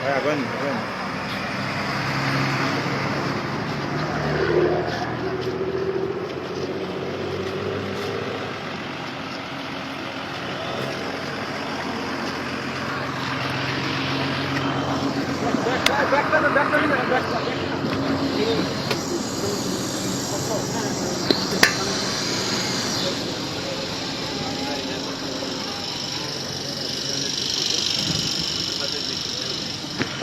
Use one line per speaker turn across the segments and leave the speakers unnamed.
ভাই আগুন আগুন ভাই প্রশ্ন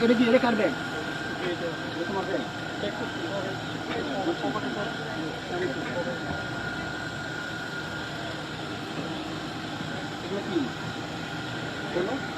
এটা কি এটা তোমার ব্যাগ
বলো নিয়ে
ব্যাগ ব্যাগ
একটু পিছন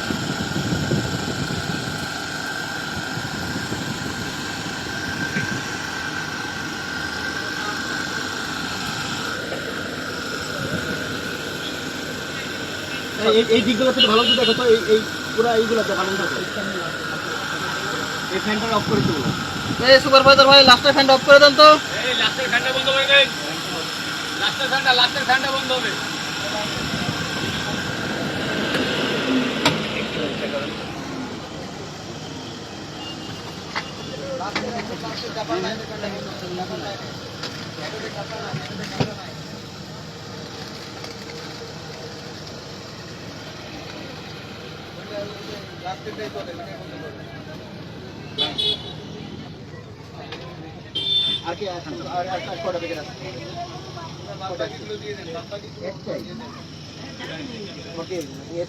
এই দিকগুলো থেকে ভালো দেখো তো এই এই পুরো এইগুলো দেখানো থাকে এই ফ্যানটা অফ করে দেবো। এই সুপারভাইজার ভাই লাস্টের ফ্যানটা অফ করে দেন তো।
এই লাস্টের ফ্যানটা বন্ধ হয়ে গেল লাস্টের ফ্যানটা লাস্টের ফ্যানটা বন্ধ হবে।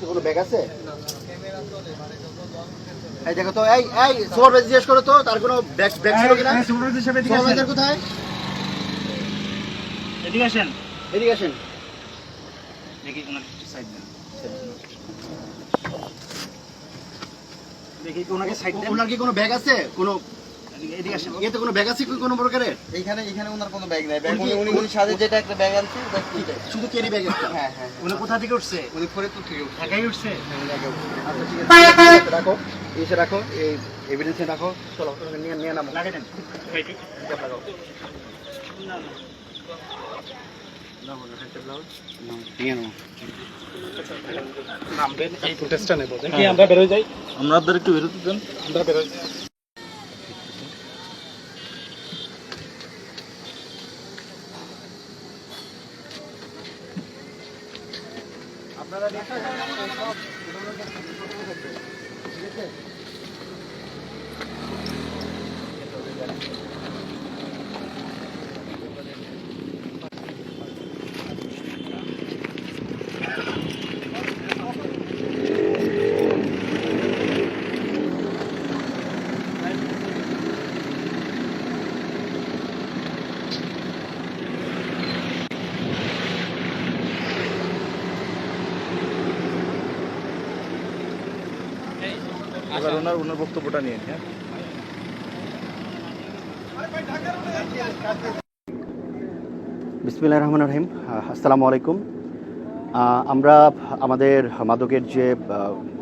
কোনো ব্যাগ আছে দেখো তো এই এই সুপারভাইজার জিজ্ঞেস করো তো তার কোনো ব্যাগ ব্যাগ ছিল কিনা সুপারভাইজার কোথায়
এদিকে আসেন
এদিকে আসেন
দেখি ওনার সাইড দেন দেখি ওনাকে সাইড দেন।
ওনার কি কোনো ব্যাগ আছে? কোনো
এদিকে- এদিকে আসেন।
এতে কোনো ব্যাগ আছে কি কোনো প্রকারের
এইখানে এখানে ওনার কোনো ব্যাগ নাই। ব্যাগ
উনি
উনি উনি সাথে যেটা একটা ব্যাগ আনছে।
শুধু ক্যারি ব্যাগ একটা?
হ্যাঁ হ্যাঁ
উনি কোথা থেকে উঠছে?
উনি ফরিদপুর থেকে উঠছে।
ঢাকায় উঠছে?
আচ্ছা ঠিক আছে। রাখো এসে রাখো এই এভিডেন্সে রাখো। চলো নিয়ে নিয়ে নামো।
দেন।
লাগাও।
আমরা বের হয়ে যাই আমাদের একটু বেরোতে দেন আমরা বের হয়ে যাই এবার ওনার ওনার বক্তব্যটা নিয়ে হ্যাঁ।
বিসমিল্লাহ রহমান রহিম। আসসালামু আলাইকুম। আমরা আমাদের মাদকের যে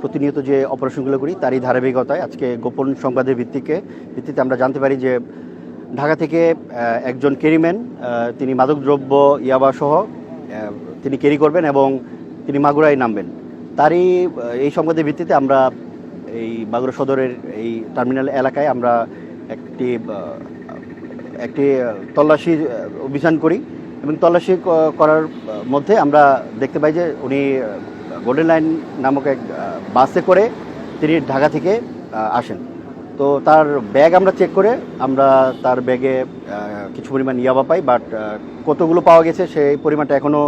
প্রতিনিয়ত যে অপারেশনগুলো করি, তারই ধারাবাহিকতায় আজকে গোপন সংবাদের ভিত্তিকে ভিত্তিতে আমরা জানতে পারি যে, ঢাকা থেকে একজন ক্যারিম্যান তিনি মাদকদ্রব্য ইয়াবা সহ তিনি ক্যারি করবেন এবং তিনি মাগুরায় নামবেন। তারই এই সংবাদের ভিত্তিতে আমরা এই মাগুরা সদরের এই টার্মিনাল এলাকায় আমরা একটি একটি তল্লাশি অভিযান করি এবং তল্লাশি করার মধ্যে আমরা দেখতে পাই যে উনি গোল্ডেন লাইন নামক এক বাসে করে তিনি ঢাকা থেকে আসেন। তো তার ব্যাগ আমরা চেক করে আমরা তার ব্যাগে কিছু পরিমাণ ইয়াবা পাই বাট কতগুলো পাওয়া গেছে সেই পরিমাণটা এখনও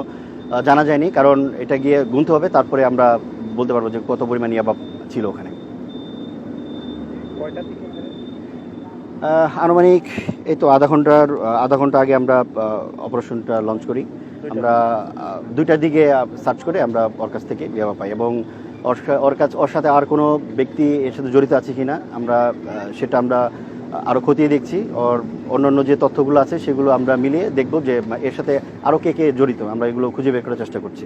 জানা যায়নি। কারণ এটা গিয়ে গুনতে হবে, তারপরে আমরা বলতে পারব যে কত পরিমাণ ইয়াবা ছিল ওখানে। আনুমানিক এই তো আধা ঘণ্টার আধা ঘণ্টা আগে আমরা অপারেশনটা লঞ্চ করি। আমরা দুইটার দিকে সার্চ করে আমরা ওর কাছ থেকে ইয়াবা পাই। এবং ওর কাছ ওর সাথে আর কোনো ব্যক্তি এর সাথে জড়িত আছে কিনা আমরা সেটা আমরা আরও খতিয়ে দেখছি। ওর অন্যান্য যে তথ্যগুলো আছে সেগুলো আমরা মিলিয়ে দেখব যে এর সাথে আরও কে কে জড়িত। আমরা এগুলো খুঁজে বের করার চেষ্টা করছি।